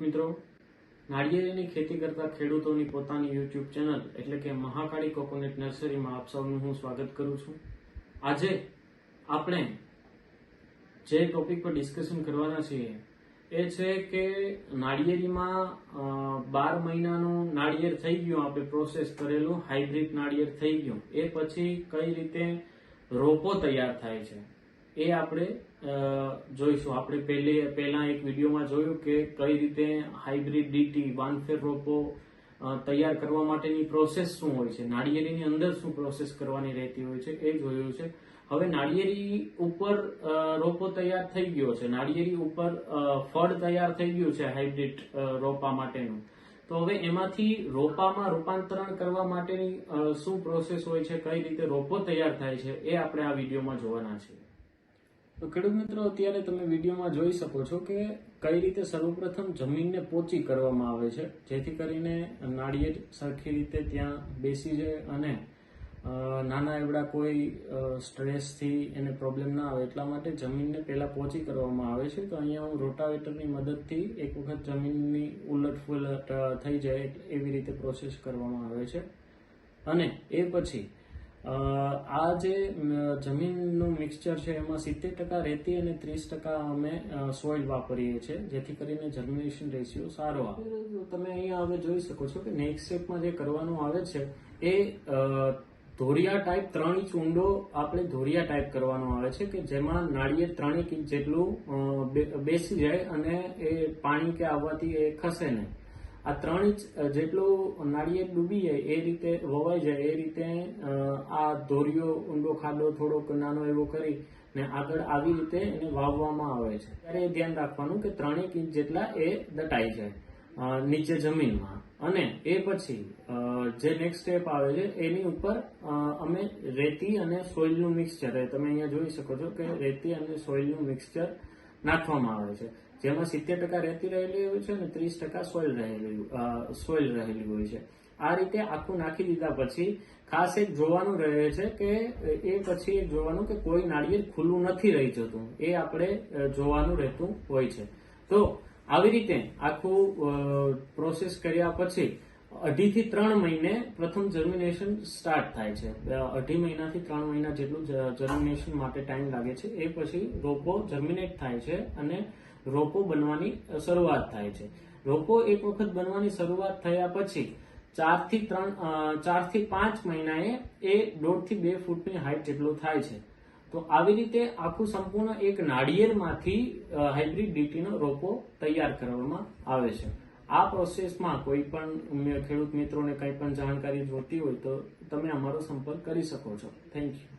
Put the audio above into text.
મિત્રો, નાળિયેરીની ખેતી કરતા ખેડૂતોની પોતાની યુટ્યુબ ચેનલ એટલે કે મહાકાળી કોકોનટ નર્સરીમાં આપ સૌનું હું સ્વાગત કરું છું. આજે આપણે જે ટોપિક પર ડિસ્કશન કરવાના છીએ એ છે કે નાળિયેરીમાં બાર મહિનાનું નાળિયેર થઈ ગયું, આપણે પ્રોસેસ કરેલું હાઇબ્રિડ નાળિયેર થઈ ગયું. એ પછી કઈ રીતે રોપો તૈયાર થાય છે એ આપણે જોઈશું. આપણે પહેલે, પહેલા એક વિડીયોમાં જોયું કે કઈ રીતે હાઇબ્રિડ ડીટી વાનફેર રોપો તૈયાર કરવા માટેની પ્રોસેસ શું હોય છે? નાળિયેરીની અંદર શું પ્રોસેસ કરવાની રહેતી હોય છે એ જોયું છે. હવે નાળિયેરી ઉપર રોપો તૈયાર થઈ ગયો છે. નાળિયેરી ઉપર ફળ તૈયાર થઈ ગયું છે હાઇબ્રિડ રોપા માટેનું. તો હવે એમાંથી રોપામાં રૂપાંતરણ કરવા માટેની શું પ્રોસેસ હોય છે, કઈ રીતે રોપો તૈયાર થાય છે એ આપણે આ વિડીયોમાં જોવાના છીએ. તો ખેડૂત મિત્રો, અત્યારે તમે વિડીયોમાં જોઈ શકો છો કે કઈ રીતે સર્વપ્રથમ જમીનને પોચી કરવામાં આવે છે. જેથી કરીને નાળિયેર સરખી રીતે ત્યાં બેસી જાય અને નાના એવડા કોઈ સ્ટ્રેસથી એને પ્રોબ્લેમ ના આવે એટલા માટે જમીનને પહેલાં પોચી કરવામાં આવે છે. તો અહીંયા હું રોટાવેટરની મદદથી એક વખત જમીનની ઉલટ ફુલટ થઈ જાય એવી રીતે પ્રોસેસ કરવામાં આવે છે. અને એ પછી આ જે જમીનનું મિક્સચર છે, એમાં સિત્તેર ટકા રેતી અને ત્રીસ ટકા અમે સોઇલ વાપરીએ છીએ, જેથી કરીને જર્મિનેશન રેશિયો સારો આવે. તમે અહીંયા હવે જોઈ શકો છો કે નેક્સ્ટ સ્ટેપમાં જે કરવાનું આવે છે, એ ધોરિયા ટાઈપ ત્રણ ઇંચ ઊંડો આપણે ધોરિયા ટાઈપ કરવાનો આવે છે, કે જેમાં નાળિયેર ત્રણેક ઇંચ જેટલું બેસી જાય અને એ પાણી કે આવવાથી એ ખસે નહીં. આ ત્રણ ઇંચ જેટલું નાળિયેર ડૂબી જાય, એ રીતે વવાઈ જાય, એ રીતે આ ધોરિયો ઊંડો ખાડો થોડોક નાનો એવો કરી ને આગળ આવી રીતે એને વાવવામાં આવે છે. ત્યારે એ ધ્યાન રાખવાનું કે ત્રણેક ઇંચ જેટલા એ દટાઈ જાય નીચે જમીનમાં. અને એ પછી જે નેક્સ્ટ સ્ટેપ આવે છે, એની ઉપર અમે રેતી અને સોઇલનું મિક્સચર તમે અહીંયા જોઈ શકો છો કે રેતી અને સોઇલનું મિક્સચર નાખવામાં આવે છે. જેમાં સિત્તેર ટકા રેતી રહેલી હોય છે અને ત્રીસ ટકા સોઇલ રહેલી સોઈલ રહેલી હોય છે. આ રીતે આખું નાખી દીધા પછી ખાસ એક જોવાનું રહે છે કે, એ પછી એક જોવાનું કે કોઈ નાળિયેર ખુલ્લું નથી રહી જતું. એ આપણે જોવાનું રહેતું હોય છે. તો આવી રીતે આખું પ્રોસેસ કર્યા પછી અઢી થી ત્રણ મહિને પ્રથમ જર્મિનેશન સ્ટાર્ટ થાય છે. અઢી મહિનાથી ત્રણ મહિના જેટલું જર્મિનેશન માટે ટાઈમ લાગે છે. એ પછી રોપો જર્મિનેટ થાય છે અને રોપો બનવાની શરૂઆત થાય છે. રોપો એક વખત બનવાની શરૂઆત થયા પછી ચારથી ત્રણ ચારથી પાંચ મહિનાએ એ દોઢથી બે ફૂટની હાઈટ જેટલો થાય છે. તો આવી રીતે આખું સંપૂર્ણ એક નાળિયેરમાંથી હાઇબ્રિડ ડીટીનો રોપો તૈયાર કરવામાં આવે છે. આ પ્રોસેસમાં કોઈ પણ ખેડૂત મિત્રોને કંઈ પણ જાણકારી જોતી હોય તો તમે અમારો સંપર્ક કરી શકો છો. Thank you